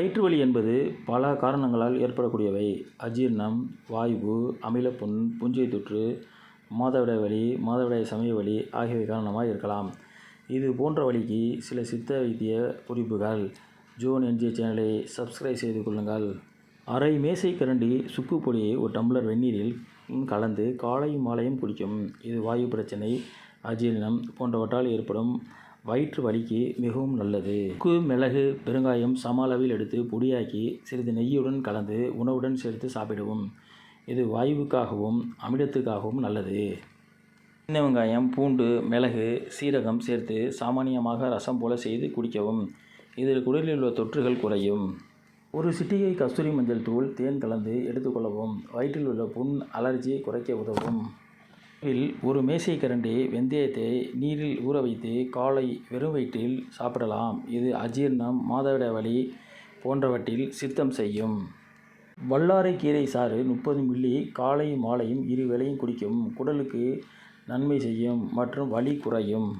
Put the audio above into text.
வயிற்று வலி என்பது பல காரணங்களால் ஏற்படக்கூடியவை. அஜீரணம் வாய்வு அமிலப்புண் புஞ்சை தொற்று மாதவிடாய் வலி மாதவிடாய் சமய வலி ஆகியவை காரணமாக இருக்கலாம். இது போன்ற வழிக்கு சில சித்த வைத்திய குறிப்புகள். ஜோன் என்ஜி சேனலை சப்ஸ்கிரைப் செய்து கொள்ளுங்கள். அரை மேசை கரண்டி சுக்கு பொடியை ஒரு டம்ளர் வெந்நீரில் கலந்து காலையும் மாலையும் குடிக்கும். இது வாயு பிரச்சனை அஜீரணம் போன்றவற்றால் ஏற்படும் வயிற்று வலிக்கு மிகவும் நல்லது. உப்பு மிளகு பெருங்காயம் சம அளவில் எடுத்து பொடியாக்கி சிறிது நெய்யுடன் கலந்து உணவுடன் சேர்த்து சாப்பிடவும். இது வாயுவுக்காகவும் அமிலத்துக்காகவும் நல்லது. சின்ன வெங்காயம் பூண்டு மிளகு சீரகம் சேர்த்து சாமானியமாக ரசம் போல செய்து குடிக்கவும். இதில் குடலில் உள்ள தொற்றுகள் குறையும். ஒரு சிட்டிகை கஸ்தூரி மஞ்சள் தூள் தேன் கலந்து எடுத்துக்கொள்ளவும். வயிற்றில் உள்ள புண் அலர்ஜி குறைக்க உதவும். இதில் ஒரு மேசை கரண்டி வெந்தயத்தை நீரில் ஊற வைத்து காலை வெறும் வயிற்றில் சாப்பிடலாம். இது அஜீரணம் மாதவிடாய் வலி போன்றவற்றில் சித்தம் செய்யும். வல்லாரை கீரை சாறு முப்பது மில்லி காலையும் மாலையும் இரு வேளையும் குடிக்கும் குடலுக்கு நன்மை செய்யும் மற்றும் வலி குறையும்.